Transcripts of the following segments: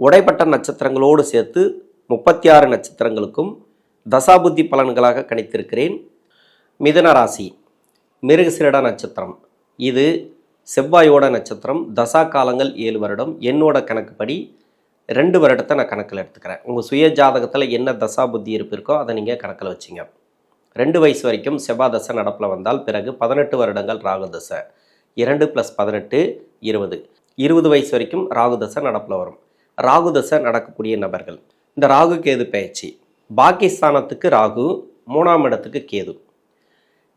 உடைப்பட்ட நட்சத்திரங்களோடு சேர்த்து முப்பத்தி ஆறு நட்சத்திரங்களுக்கும் தசாபுத்தி பலன்களாக கணித்திருக்கிறேன். மிதன ராசி மிருகசிரட நட்சத்திரம். இது செவ்வாயோட நட்சத்திரம். தசா காலங்கள் ஏழு வருடம். என்னோட கணக்குப்படி ரெண்டு வருடத்தை நான் கணக்கில் எடுத்துக்கிறேன். உங்கள் சுய ஜாதகத்தில் என்ன தசா புத்தி இருப்பு இருக்கோ அதை நீங்கள் கணக்கில் வச்சுங்க. ரெண்டு வயசு வரைக்கும் செவ்வாய் தசை நடப்பில் வந்தால் பிறகு பதினெட்டு வருடங்கள் ராகு தசை. இரண்டு ப்ளஸ் பதினெட்டு இருபது. இருபது வயசு வரைக்கும் ராகு தசை நடப்பில் வரும். ராகுதசை நடக்கக்கூடிய நபர்கள். இந்த ராகு கேது பயிற்சி. பாகிஸ்தானத்துக்கு ராகு மூணாம் இடத்துக்கு கேது.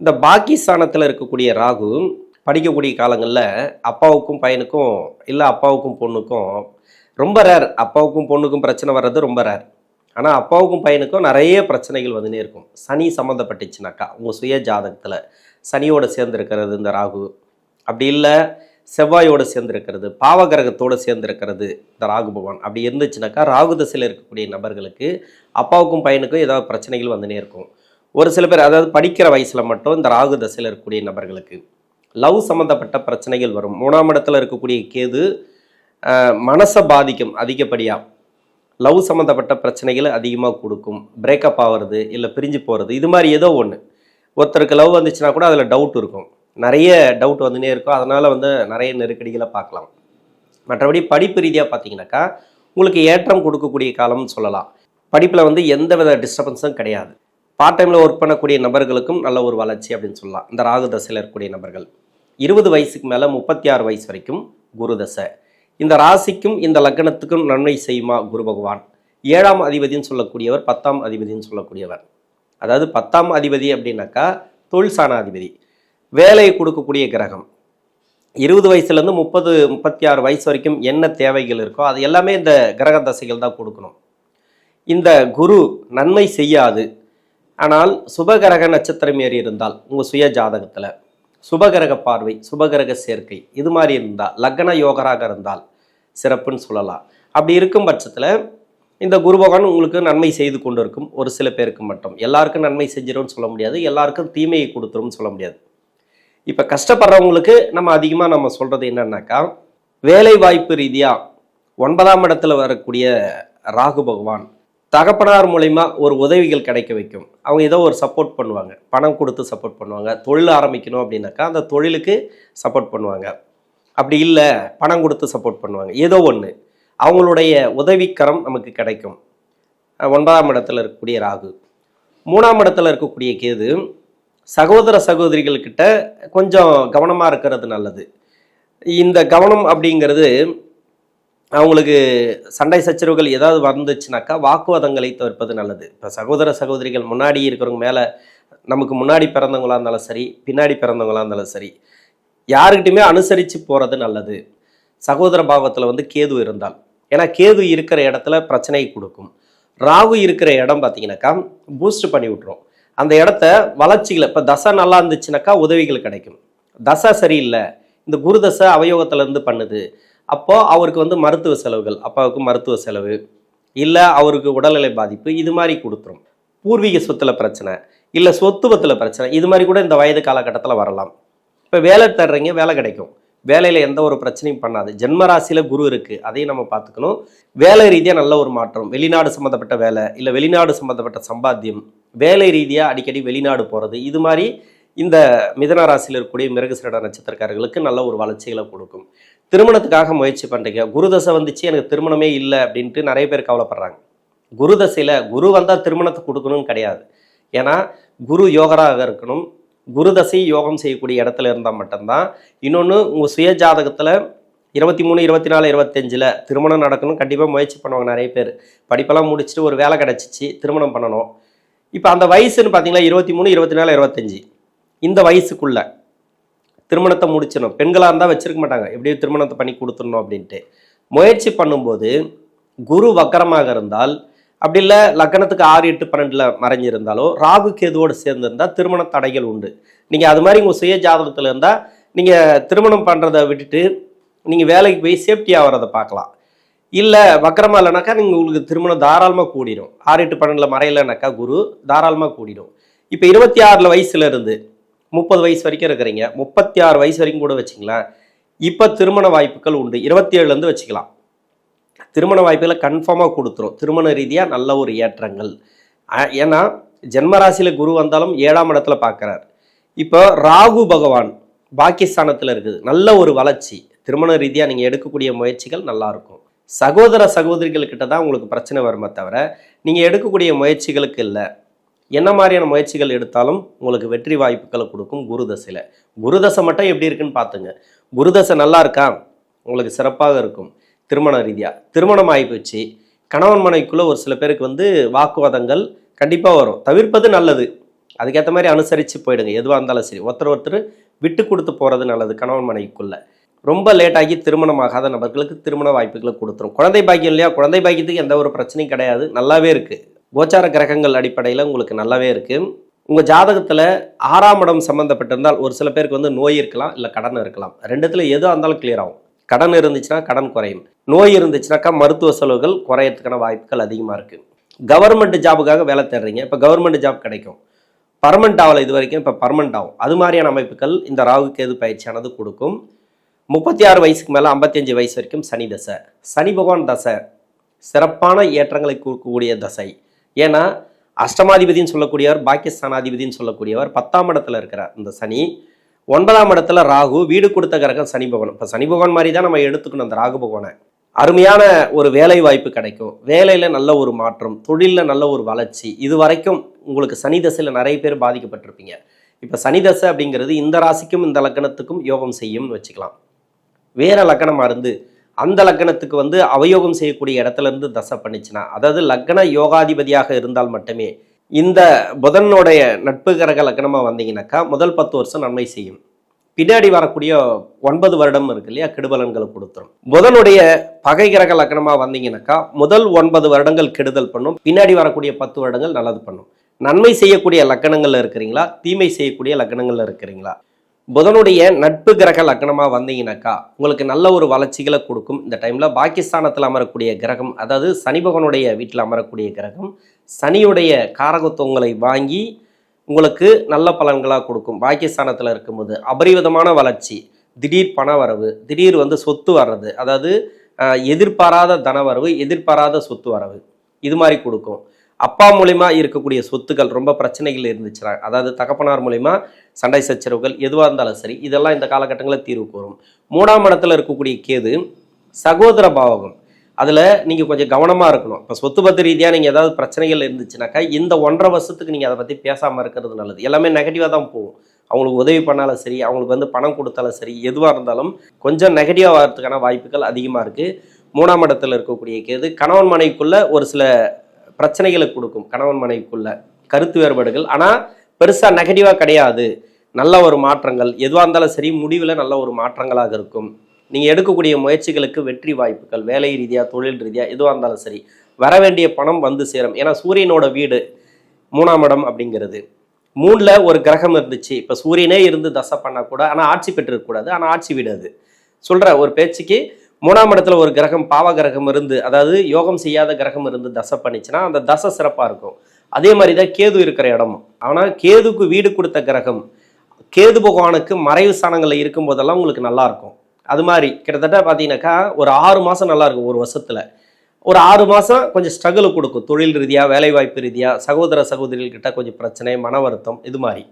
இந்த பாகிஸ்தானத்தில் இருக்கக்கூடிய ராகு படிக்கக்கூடிய காலங்களில் அப்பாவுக்கும் பையனுக்கும் இல்லை அப்பாவுக்கும் பொண்ணுக்கும் ரொம்ப ரேர் அப்பாவுக்கும் பொண்ணுக்கும் பிரச்சனை வர்றது ரொம்ப ரேர் ஆனால் அப்பாவுக்கும் பையனுக்கும் நிறைய பிரச்சனைகள் வந்துனே இருக்கும். சனி சம்மந்தப்பட்டுச்சுனாக்கா உங்கள் சுய ஜாதகத்தில் சனியோடு சேர்ந்துருக்கிறது இந்த ராகு. அப்படி இல்லை செவ்வாயோடு சேர்ந்துருக்கிறது பாவகிரகத்தோடு சேர்ந்துருக்கிறது இந்த ராகு பகவான். அப்படி இருந்துச்சுனாக்கா ராகு தசையில் இருக்கக்கூடிய நபர்களுக்கு அப்பாவுக்கும் பையனுக்கும் ஏதாவது பிரச்சனைகள் வந்துனே இருக்கும். ஒரு சில பேர் அதாவது படிக்கிற வயசில் மட்டும் இந்த ராகு தசையில் இருக்கக்கூடிய நபர்களுக்கு லவ் சம்மந்தப்பட்ட பிரச்சனைகள் வரும். மூணாம் இடத்துல இருக்கக்கூடிய கேது மனசை பாதிக்கும் அதிகப்படியாக லவ் சம்மந்தப்பட்ட பிரச்சனைகளை அதிகமாக கொடுக்கும். பிரேக்கப் ஆகிறது இல்லை பிரிஞ்சு போகிறது இது மாதிரி ஏதோ ஒன்று ஒருத்தருக்கு லவ் வந்துச்சுன்னா கூட அதில் டவுட் இருக்கும். நிறைய டவுட் வந்துனே இருக்கும். அதனால் வந்து நிறைய நெருக்கடிகளை பார்க்கலாம். மற்றபடி படிப்பு ரீதியாக பார்த்தீங்கன்னாக்கா உங்களுக்கு ஏற்றம் கொடுக்கக்கூடிய காலம்னு சொல்லலாம். படிப்பில் வந்து எந்த வித டிஸ்டர்பன்ஸும் கிடையாது. பார்ட் டைமில் ஒர்க் பண்ணக்கூடிய நபர்களுக்கும் நல்ல ஒரு வளர்ச்சி அப்படின்னு சொல்லலாம். இந்த ராகு தசையில் இருக்கக்கூடிய நபர்கள். இருபது வயசுக்கு மேலே முப்பத்தி ஆறு வயசு வரைக்கும் குரு தசை. இந்த ராசிக்கும் இந்த லக்னத்துக்கும் நன்மை செய்யுமா? குரு பகவான். ஏழாம் அதிபதின்னு சொல்லக்கூடியவர் பத்தாம் அதிபதின்னு சொல்லக்கூடியவர். அதாவது பத்தாம் அதிபதி அப்படின்னாக்கா தொழில் சாணாதிபதி வேலையை கொடுக்கக்கூடிய கிரகம். இருபது வயசுலேருந்து முப்பது முப்பத்தி ஆறு வயசு வரைக்கும் என்ன தேவைகள் இருக்கோ அது எல்லாமே இந்த கிரக தசைகள் தான் கொடுக்கணும். இந்த குரு நன்மை செய்யாது. ஆனால் சுபகிரக நட்சத்திரம் ஏறி இருந்தால் உங்கள் சுய ஜாதகத்தில் சுபகிரக பார்வை சுபகிரக சேர்க்கை இது மாதிரி இருந்தால் லக்ன யோகராக இருந்தால் சிறப்புன்னு சொல்லலாம். அப்படி இருக்கும் பட்சத்தில் இந்த குரு பகவான் உங்களுக்கு நன்மை செய்து கொண்டு இருக்கும் ஒரு சில பேருக்கு மட்டும். எல்லாருக்கும் நன்மை செஞ்சிடும்னு சொல்ல முடியாது எல்லாருக்கும் தீமையை கொடுத்துரும்னு சொல்ல முடியாது. இப்போ கஷ்டப்படுறவங்களுக்கு நம்ம அதிகமாக நம்ம சொல்கிறது என்னன்னாக்கா வேலை வாய்ப்பு ரீதியாக ஒன்பதாம் இடத்துல வரக்கூடிய ராகு பகவான் தகப்பனார் மூலிமா ஒரு உதவிகள் கிடைக்க வைக்கும். அவங்க ஏதோ ஒரு சப்போர்ட் பண்ணுவாங்க. பணம் கொடுத்து சப்போர்ட் பண்ணுவாங்க. தொழில் ஆரம்பிக்கணும் அப்படின்னாக்கா அந்த தொழிலுக்கு சப்போர்ட் பண்ணுவாங்க. அப்படி இல்லை பணம் கொடுத்து சப்போர்ட் பண்ணுவாங்க. ஏதோ ஒன்று அவங்களுடைய உதவிக்கரம் நமக்கு கிடைக்கும். ஒன்பதாம் இடத்துல இருக்கக்கூடிய ராகு. மூணாம் இடத்துல இருக்கக்கூடிய கேது சகோதர சகோதரிகள்கிட்ட கொஞ்சம் கவனமாக இருக்கிறது நல்லது. இந்த கவனம் அப்படிங்கிறது அவங்களுக்கு சண்டை சச்சரவுகள் ஏதாவது வந்துச்சுனாக்கா வாக்குவாதங்களை தவிர்ப்பது நல்லது. இப்போ சகோதர சகோதரிகள் முன்னாடி இருக்கிறவங்க மேலே நமக்கு முன்னாடி பிறந்தவங்களாக இருந்தாலும் சரி பின்னாடி பிறந்தவங்களாக இருந்தாலும் சரி யாருக்கிட்டையுமே அனுசரித்து போகிறது நல்லது. சகோதர பாவத்தில் வந்து கேது இருந்தால். ஏன்னா கேது இருக்கிற இடத்துல பிரச்சனை கொடுக்கும். ராகு இருக்கிற இடம் பார்த்தீங்கன்னாக்கா பூஸ்ட் பண்ணி விட்ரும் அந்த இடத்த வளர்ச்சிகளை இப்போ தசை நல்லா இருந்துச்சுனாக்கா உதவிகள் கிடைக்கும். தசை சரியில்லை. இந்த குரு தசை அவயோகத்திலேருந்து பண்ணுது. அப்போது அவருக்கு வந்து மருத்துவ செலவுகள் அப்பாவுக்கு மருத்துவ செலவு இல்லை அவருக்கு உடல்நிலை பாதிப்பு இது மாதிரி கொடுத்துரும். பூர்வீக சொத்துல பிரச்சனை இல்லை சொத்துவத்தில் பிரச்சனை இது மாதிரி கூட இந்த வயது காலகட்டத்தில் வரலாம். இப்போ வேலை தர்றீங்க வேலை கிடைக்கும். வேலையில் எந்த ஒரு பிரச்சனையும் பண்ணாது. ஜென்மராசியில் குரு இருக்குது அதையும் நம்ம பார்த்துக்கணும். வேலை ரீதியாக நல்ல ஒரு மாற்றம். வெளிநாடு சம்மந்தப்பட்ட வேலை இல்லை வெளிநாடு சம்மந்தப்பட்ட சம்பாத்தியம் வேலை ரீதியாக அடிக்கடி வெளிநாடு போகிறது இது மாதிரி இந்த மிதன ராசியில் இருக்கக்கூடிய மிருகசிரட நட்சத்திரக்காரர்களுக்கு நல்ல ஒரு வளர்ச்சிகளை கொடுக்கும். திருமணத்துக்காக முயற்சி பண்ணுறீங்க குருதசை வந்துச்சு எனக்கு திருமணமே இல்லை அப்படின்ட்டு நிறைய பேர் கவலைப்படுறாங்க. குருதசையில் குரு வந்தால் திருமணத்தை கொடுக்கணும்னு கிடையாது. ஏன்னா குரு யோகராக இருக்கணும். குருதசை யோகம் செய்யக்கூடிய இடத்துல இருந்தால் மட்டும்தான். இன்னொன்று உங்கள் சுய ஜாதகத்தில் இருபத்தி மூணு இருபத்தி நாலு இருபத்தஞ்சில் திருமணம் நடக்கணும். கண்டிப்பாக முயற்சி பண்ணுவாங்க நிறைய பேர். படிப்பெல்லாம் முடிச்சுட்டு ஒரு வேலை கிடச்சிச்சு திருமணம் பண்ணணும். இப்போ அந்த வயசுன்னு பார்த்தீங்களா இருபத்தி மூணு இருபத்தி நாலு இருபத்தஞ்சி இந்த வயசுக்குள்ள திருமணத்தை முடிச்சிடணும். பெண்களாக இருந்தால் வச்சுருக்க மாட்டாங்க. எப்படியும் திருமணத்தை பண்ணி கொடுத்துடணும் அப்படின்ட்டு. முயற்சி பண்ணும்போது குரு வக்கரமாக இருந்தால் அப்படி இல்லை லக்னத்துக்கு ஆறு எட்டு பன்னெண்டில் மறைஞ்சிருந்தாலோ ராகு கேதுவோடு சேர்ந்துருந்தால் திருமண தடைகள் உண்டு. நீங்கள் அது மாதிரி உங்கள் சுய ஜாதகத்தில் இருந்தால் நீங்கள் திருமணம் பண்ணுறதை விட்டுட்டு நீங்கள் வேலைக்கு போய் சேஃப்டியாக ஆகிறத பார்க்கலாம். இல்லை வக்கரமாக இல்லைனாக்கா நீங்கள் உங்களுக்கு திருமணம் தாராளமாக கூடிடும் ஆறு எட்டு பன்னெண்டில் மறையலைனாக்கா குரு தாராளமாக கூடிடும் இப்போ இருபத்தி ஆறில் வயசுலேருந்து முப்பது வயசு வரைக்கும் இருக்கிறீங்க முப்பத்தி ஆறு வயசு வரைக்கும் கூட வச்சிங்களேன் இப்போ திருமண வாய்ப்புகள் உண்டு. இருபத்தி ஏழுலேருந்து வச்சுக்கலாம். திருமண வாய்ப்புகளை கன்ஃபார்மாக கொடுத்துரும். திருமண ரீதியாக நல்ல ஒரு ஏற்றங்கள். ஏன்னா ஜென்மராசியில் குரு வந்தாலும் ஏழாம் இடத்துல பார்க்குறார். இப்போ ராகு பகவான் பாகிஸ்தானத்தில் இருக்குது. நல்ல ஒரு வளர்ச்சி. திருமண ரீதியாக நீங்கள் எடுக்கக்கூடிய முயற்சிகள் நல்லாயிருக்கும். சகோதர சகோதரிகள்கிட்ட தான் உங்களுக்கு பிரச்சனை வருமே தவிர நீங்கள் எடுக்கக்கூடிய முயற்சிகளுக்கு இல்லை. என்ன மாதிரியான முயற்சிகள் எடுத்தாலும் உங்களுக்கு வெற்றி வாய்ப்புகளை கொடுக்கும் குருதசையில் குருதசை மட்டும் எப்படி இருக்குன்னு பார்த்துங்க. குருதசை நல்லா இருக்கா? உங்களுக்கு சிறப்பாக இருக்கும். திருமண ரீதியாக திருமணம் ஆகி போச்சு. கணவன் மனைவிக்குள்ளே ஒரு சில பேருக்கு வந்து வாக்குவாதங்கள் கண்டிப்பாக வரும். தவிர்ப்பது நல்லது. அதுக்கேற்ற மாதிரி அனுசரித்து போயிடுங்க. எதுவாக இருந்தாலும் சரி. ஒருத்தர் ஒருத்தர் விட்டு கொடுத்து போகிறது நல்லது கணவன் மனைவிக்குள்ளே. ரொம்ப லேட்டாகி திருமணமாகாத நபர்களுக்கு திருமண வாய்ப்புகளை கொடுத்துரும். குழந்தை பாக்கியம் இல்லையா? குழந்தை பாக்கியத்துக்கு எந்த ஒரு பிரச்சனையும் கிடையாது. நல்லாவே இருக்குது கோச்சார கிரகங்கள் அடிப்படையில் உங்களுக்கு நல்லாவே இருக்குது உங்கள் ஜாதகத்தில் ஆறாம் இடம் சம்மந்தப்பட்டிருந்தால் ஒரு சில பேருக்கு வந்து நோய் இருக்கலாம் இல்லை கடன் இருக்கலாம். ரெண்டுத்தில் எதுவாக இருந்தாலும் கிளியர் ஆகும். கடன் இருந்துச்சுன்னா கடன் குறையும். நோய் இருந்துச்சுனாக்கா மருத்துவ செலவுகள் குறையறதுக்கான வாய்ப்புகள் அதிகமாக இருக்குது கவர்மெண்ட் ஜாபுக்காக வேலை தேடுறீங்க இப்போ கவர்மெண்ட் ஜாப் கிடைக்கும். பர்மனெண்ட் ஆகலை இது வரைக்கும் இப்போ பர்மனெண்ட் ஆகும். அது மாதிரியான அமைப்புகள் இந்த ராகு கேது பயிற்சியானது கொடுக்கும். முப்பத்தி ஆறு வயசுக்கு மேலே ஐம்பத்தஞ்சு வயசு வரைக்கும் சனி தசை. சனி பகவான் தசை. சிறப்பான ஏற்றங்களை கொடுக்கக்கூடிய தசை. ஏன்னா அஷ்டமாதிபதின்னு சொல்லக்கூடியவர் பாக்கியஸ்தானாதிபதினு சொல்லக்கூடியவர் பத்தாம் இடத்துல இருக்கிறார் இந்த சனி. ஒன்பதாம் இடத்துல ராகு வீடு கொடுத்த கிரகம் சனி பகவான். இப்போ சனி பகவான் மாதிரி தான் நம்ம எடுத்துக்கணும் அந்த ராகு பகவானை. அருமையான ஒரு வேலை வாய்ப்பு கிடைக்கும். வேலையில் நல்ல ஒரு மாற்றம் தொழிலில் நல்ல ஒரு வளர்ச்சி. இது வரைக்கும் உங்களுக்கு சனி தசையில் நிறைய பேர் பாதிக்கப்பட்டிருப்பீங்க. இப்போ சனி தசை அப்படிங்கிறது இந்த ராசிக்கும் இந்த லக்கணத்துக்கும் யோகம் செய்யும்னு வச்சுக்கலாம். வேற லக்கணமாக இருந்து அந்த லக்கணத்துக்கு வந்து அவயோகம் செய்யக்கூடிய இடத்துல இருந்து தசை பண்ணிச்சுன்னா அதாவது லக்ன யோகாதிபதியாக இருந்தால் மட்டுமே இந்த புதனுடைய நட்பு கிரக லக்னமாக வந்தீங்கன்னாக்கா முதல் பத்து வருஷம் நன்மை செய்யும். பின்னாடி வரக்கூடிய ஒன்பது வருடம் இருக்கு இல்லையா கெடுபலன்களை கொடுத்துரும் புதனுடைய பகை கிரக லக்னமாக வந்தீங்கன்னாக்கா முதல் ஒன்பது வருடங்கள் கெடுதல் பண்ணும். பின்னாடி வரக்கூடிய பத்து வருடங்கள் நல்லது பண்ணும். நன்மை செய்யக்கூடிய லக்கணங்கள்ல இருக்கிறீங்களா தீமை செய்யக்கூடிய லக்கணங்கள்ல இருக்கிறீங்களா? புதனுடைய நட்பு கிரக லக்னமாக வந்தீங்கன்னாக்கா உங்களுக்கு நல்ல ஒரு வளர்ச்சிகளை கொடுக்கும். இந்த டைமில் பாகிஸ்தானத்தில் அமரக்கூடிய கிரகம் அதாவது சனிபகனுடைய வீட்டில் அமரக்கூடிய கிரகம் சனியுடைய காரகத்துவங்களை வாங்கி உங்களுக்கு நல்ல பலன்களாக கொடுக்கும். பாகிஸ்தானத்தில் இருக்கும்போது அபரிவிதமான வளர்ச்சி திடீர் பண வரவு திடீர் வந்து சொத்து வர்றது அதாவது எதிர்பாராத தன வரவு எதிர்பாராத சொத்து வரவு இது மாதிரி கொடுக்கும். அப்பா மூலிமா இருக்கக்கூடிய சொத்துக்கள் ரொம்ப பிரச்சனைகள் இருந்துச்சுன்னா அதாவது தகப்பனார் மூலிமா சண்டை சச்சரவுகள் எதுவாக இருந்தாலும் சரி இதெல்லாம் இந்த காலகட்டங்களில் தீர்வுக்கு வரும். மூணாம் இடத்துல இருக்கக்கூடிய கேது சகோதர பாவகம். அதில் நீங்கள் கொஞ்சம் கவனமாக இருக்கணும். இப்போ சொத்து பத்து ரீதியாக நீங்கள் ஏதாவது பிரச்சனைகள் இருந்துச்சுனாக்கா இந்த ஒன்றரை வருஷத்துக்கு நீங்கள் அதை பற்றி பேசாமல் இருக்கிறது நல்லது. எல்லாமே நெகட்டிவாக தான் போகும். அவங்களுக்கு உதவி பண்ணாலும் சரி அவங்களுக்கு வந்து பணம் கொடுத்தாலும் சரி எதுவாக இருந்தாலும் கொஞ்சம் நெகட்டிவாக வரதுக்கான வாய்ப்புகள் அதிகமாக இருக்குது மூணாம் இடத்துல இருக்கக்கூடிய கேது கணவன் மனைவிக்குள்ளே ஒரு சில பிரச்சனைகளை கொடுக்கும். கணவன் மனைவிக்குள்ள கருத்து வேறுபாடுகள். ஆனால் பெருசாக நெகட்டிவாக கிடையாது. நல்ல ஒரு மாற்றங்கள். எதுவாக இருந்தாலும் சரி முடிவில் நல்ல ஒரு மாற்றங்களாக இருக்கும். நீங்கள் எடுக்கக்கூடிய முயற்சிகளுக்கு வெற்றி வாய்ப்புகள் வேலை ரீதியாக தொழில் ரீதியாக எதுவாக இருந்தாலும் சரி வர வேண்டிய பணம் வந்து சேரும். ஏன்னா சூரியனோட வீடு மூணாம் இடம் அப்படிங்கிறது. மூணில் ஒரு கிரகம் இருந்துச்சு. இப்போ சூரியனே இருந்து தசை பண்ணக்கூடாது. ஆனால் ஆட்சி பெற்றிருக்கக்கூடாது. ஆனால் ஆட்சி வீடு அது. சொல்கிற ஒரு பேச்சுக்கு மூணாம் இடத்துல ஒரு கிரகம் பாவ கிரகம் இருந்து அதாவது யோகம் செய்யாத கிரகம் இருந்து தசை பண்ணிச்சுன்னா அந்த தசை சிறப்பாக இருக்கும். அதே மாதிரி தான் கேது இருக்கிற இடம் ஆனால் கேதுக்கு வீடு கொடுத்த கிரகம் கேது பகவானுக்கு மறைவு ஸ்தானங்களில் இருக்கும் போதெல்லாம் உங்களுக்கு நல்லா இருக்கும். அது மாதிரி கிட்டத்தட்ட பார்த்தீங்கன்னாக்கா ஒரு ஆறு மாதம் நல்லா இருக்கும் ஒரு வருஷத்தில். ஒரு ஆறு மாதம் கொஞ்சம் ஸ்ட்ரகிள் கொடுக்கும். தொழில் ரீதியாக வேலைவாய்ப்பு ரீதியாக சகோதர சகோதரிகள்கிட்ட கொஞ்சம் பிரச்சனை மன வருத்தம் இது மாதிரி.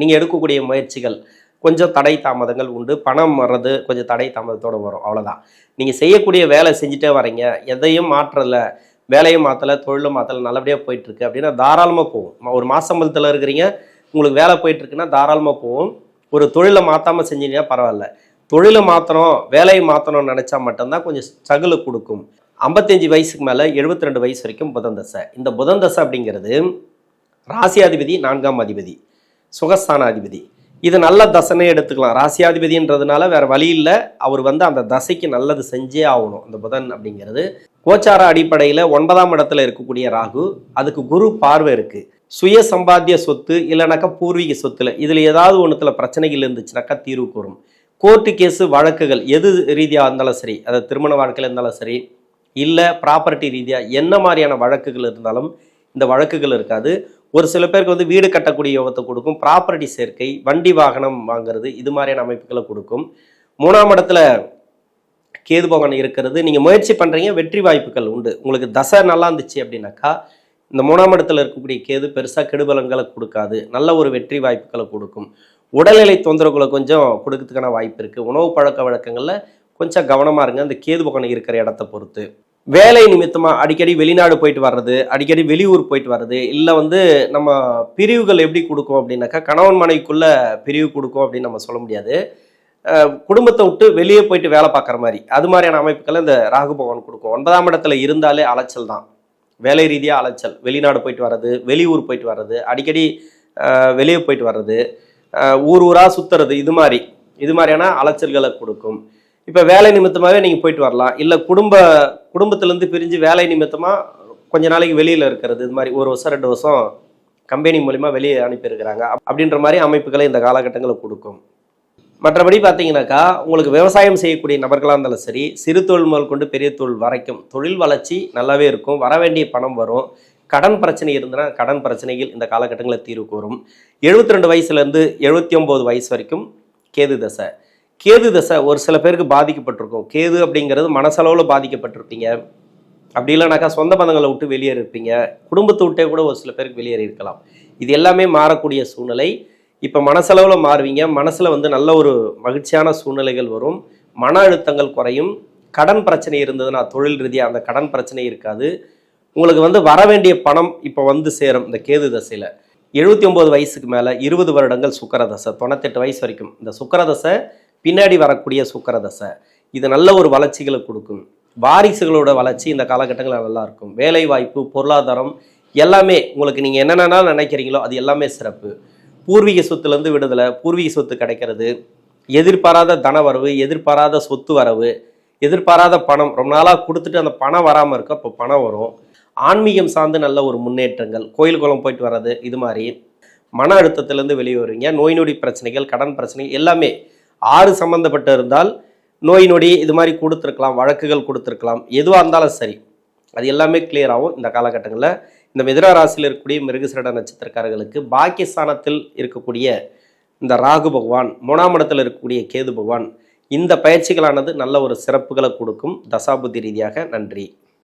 நீங்கள் எடுக்கக்கூடிய முயற்சிகள் கொஞ்சம் தடை தாமதங்கள் உண்டு. பணம் வர்றது கொஞ்சம் தடை தாமதத்தோடு வரும். அவ்வளோதான் நீங்கள் செய்யக்கூடிய வேலை செஞ்சுட்டே வரீங்க. எதையும் மாற்றல. வேலையும் மாற்றலை தொழிலும் மாற்றலை நல்லபடியாக போயிட்டுருக்கு அப்படின்னா தாராளமாக போகும். ஒரு மாதம் பலத்தில் இருக்கிறீங்க உங்களுக்கு வேலை போயிட்டுருக்குன்னா தாராளமாக போகும். ஒரு தொழிலை மாற்றாமல் செஞ்சீங்கன்னா பரவாயில்ல. தொழிலை மாற்றணும் வேலையை மாற்றணும்னு நினச்சா மட்டும்தான் கொஞ்சம் ஸ்ட்ரகிள் கொடுக்கும். ஐம்பத்தஞ்சு வயசுக்கு மேலே 72 ரெண்டு வயசு வரைக்கும் புதன் தசை. இந்த புதன் தசை அப்படிங்கிறது ராசியாதிபதி நான்காம் அதிபதி சுகஸ்தானாதிபதி இது நல்ல தசனே எடுத்துக்கலாம். ராசியாதிபதின்றதுனால வேற வழி இல்லை. அவர் வந்து அந்த தசைக்கு நல்லது செஞ்சே ஆகணும் அந்த புதன் அப்படிங்கிறது. கோச்சார அடிப்படையில் ஒன்பதாம் இடத்துல இருக்கக்கூடிய ராகு அதுக்கு குரு பார்வை இருக்கு. சுய சம்பாத்திய சொத்து இல்லைனாக்கா பூர்வீக சொத்துல. இதில் ஏதாவது ஒன்றுத்துல பிரச்சனைகள் இருந்துச்சுனாக்கா தீர்வு கூறும். கோர்ட்டு கேஸு வழக்குகள் எது ரீதியாக இருந்தாலும் சரி அதாவது திருமண வாழ்க்கையில் இருந்தாலும் சரி இல்லை ப்ராப்பர்ட்டி ரீதியாக என்ன மாதிரியான வழக்குகள் இருந்தாலும் இந்த வழக்குகள் இருக்காது. ஒரு சில பேருக்கு வந்து வீடு கட்டக்கூடிய யோகத்தை கொடுக்கும். ப்ராப்பர்ட்டி சேர்க்கை வண்டி வாகனம் வாங்குறது இது மாதிரியான அமைப்புகளை கொடுக்கும். மூணாம் இடத்துல கேது பகவான் இருக்கிறது. நீங்கள் முயற்சி பண்ணுறீங்க வெற்றி வாய்ப்புகள் உண்டு. உங்களுக்கு தசை நல்லா இருந்துச்சு அப்படின்னாக்கா இந்த மூணாம் இடத்துல இருக்கக்கூடிய கேது பெருசாக கெடுபலங்களை கொடுக்காது. நல்ல ஒரு வெற்றி வாய்ப்புகளை கொடுக்கும். உடல்நிலை தொந்தரவுகளை கொஞ்சம் கொடுக்கறதுக்கான வாய்ப்பு இருக்குது உணவு பழக்க வழக்கங்களில் கொஞ்சம் கவனமாக இருங்க. அந்த கேது பகவான் இருக்கிற இடத்த பொறுத்து. வேலை நிமித்தமாக அடிக்கடி வெளிநாடு போயிட்டு வர்றது அடிக்கடி வெளியூர் போயிட்டு வர்றது இல்லை வந்து நம்ம பிரிவுகள் எப்படி கொடுக்கும் அப்படின்னாக்கா கணவன் மனைவிக்குள்ள பிரிவு கொடுக்கும் அப்படின்னு நம்ம சொல்ல முடியாது. குடும்பத்தை விட்டு வெளியே போயிட்டு வேலை பார்க்குற மாதிரி. அது மாதிரியான அமைப்புகளை இந்த ராகு பகவான் கொடுக்கும். ஒன்பதாம் இடத்துல இருந்தாலே அலைச்சல் தான். வேலை ரீதியாக அலைச்சல். வெளிநாடு போயிட்டு வர்றது வெளியூர் போயிட்டு வர்றது அடிக்கடி வெளியே போயிட்டு வர்றது ஊர் ஊராக சுற்றுறது இது மாதிரி. இது மாதிரியான அலைச்சல்களை கொடுக்கும். இப்போ வேலை நிமித்தமாகவே நீங்கள் போயிட்டு வரலாம். இல்லை குடும்ப குடும்பத்துலேருந்து பிரிஞ்சு வேலை நிமித்தமாக கொஞ்ச நாளைக்கு வெளியில் இருக்கிறது. இது மாதிரி ஒரு வருஷம் ரெண்டு வருஷம் கம்பெனி மூலிமா வெளியே அனுப்பியிருக்கிறாங்க. அப்படின்ற மாதிரி அமைப்புகளை இந்த காலகட்டங்களில் கொடுக்கும். மற்றபடி பார்த்தீங்கன்னாக்கா உங்களுக்கு விவசாயம் செய்யக்கூடிய நபர்களாக இருந்தாலும் சரி சிறு தொழில் முதல் கொண்டு பெரிய தொழில் வரைக்கும் தொழில் வளர்ச்சி நல்லாவே இருக்கும். வர வேண்டிய பணம் வரும். கடன் பிரச்சனை இருந்தனா கடன் பிரச்சனைகள் இந்த காலகட்டங்களில் தீர்வு கூறும். எழுபத்தி ரெண்டு வயசுலேருந்து எழுபத்தி ஒம்பது வயசு வரைக்கும் கேது தசை. கேது தசை ஒரு சில பேருக்கு பாதிக்கப்பட்டிருக்கும். கேது அப்படிங்கிறது மனசளவில் பாதிக்கப்பட்டிருப்பீங்க. அப்படி இல்லைனாக்கா சொந்த பந்தங்களை விட்டு வெளியேறி இருப்பீங்க. குடும்பத்தை விட்டே கூட ஒரு சில பேருக்கு வெளியேறி இருக்கலாம். இது எல்லாமே மாறக்கூடிய சூழ்நிலை. இப்போ மனசளவில் மாறுவீங்க. மனசில் வந்து நல்ல ஒரு மகிழ்ச்சியான சூழ்நிலைகள் வரும். மன அழுத்தங்கள் குறையும். கடன் பிரச்சனை இருந்ததுன்னா தொழில் ரீதியாக அந்த கடன் பிரச்சனை இருக்காது. உங்களுக்கு வந்து வர வேண்டிய பணம் இப்போ வந்து சேரும் இந்த கேது தசையில். எழுபத்தி ஒம்பது வயசுக்கு மேலே இருபது வருடங்கள் சுக்கர தசை தொண்ணூத்தெட்டு வயசு வரைக்கும். இந்த சுக்கர தசை பின்னாடி வரக்கூடிய சுக்கர தசை இது நல்ல ஒரு வளர்ச்சிகளை கொடுக்கும். வாரிசுகளோட வளர்ச்சி இந்த காலகட்டங்களில் நல்லா இருக்கும். வேலை வாய்ப்பு பொருளாதாரம் எல்லாமே உங்களுக்கு நீங்கள் என்னென்னா நினைக்கிறீங்களோ அது எல்லாமே சிறப்பு. பூர்வீக சொத்துலேருந்து விடுதலை பூர்வீக சொத்து கிடைக்கிறது எதிர்பாராத தன வரவு எதிர்பாராத சொத்து வரவு எதிர்பாராத பணம். ரொம்ப நாளாக கொடுத்துட்டு அந்த பணம் வராமல் இருக்கும் அப்போ பணம் வரும். ஆன்மீகம் சார்ந்து நல்ல ஒரு முன்னேற்றங்கள். கோயில் குளம் போயிட்டு வர்றது இது மாதிரி. மன அழுத்தத்திலேருந்து வெளியே வருவீங்க. நோய் நொடி பிரச்சனைகள் கடன் பிரச்சனைகள் எல்லாமே ஆறு சம்மந்தப்பட்டு இருந்தால் நோய் நொடி இது மாதிரி கொடுத்துருக்கலாம் வழக்குகள் கொடுத்துருக்கலாம். எதுவாக இருந்தாலும் சரி அது எல்லாமே கிளியர் ஆகும் இந்த காலகட்டங்களில். இந்த மிதுன ராசியில் இருக்கக்கூடிய மிருகசிரட நட்சத்திரக்காரர்களுக்கு பாக்கியஸ்தானத்தில் இருக்கக்கூடிய இந்த ராகு பகவான் மூணாம் இருக்கக்கூடிய கேது பகவான் இந்த பயிற்சிகளானது நல்ல ஒரு சிறப்புகளை கொடுக்கும். தசாபுத்தி ரீதியாக நன்றி.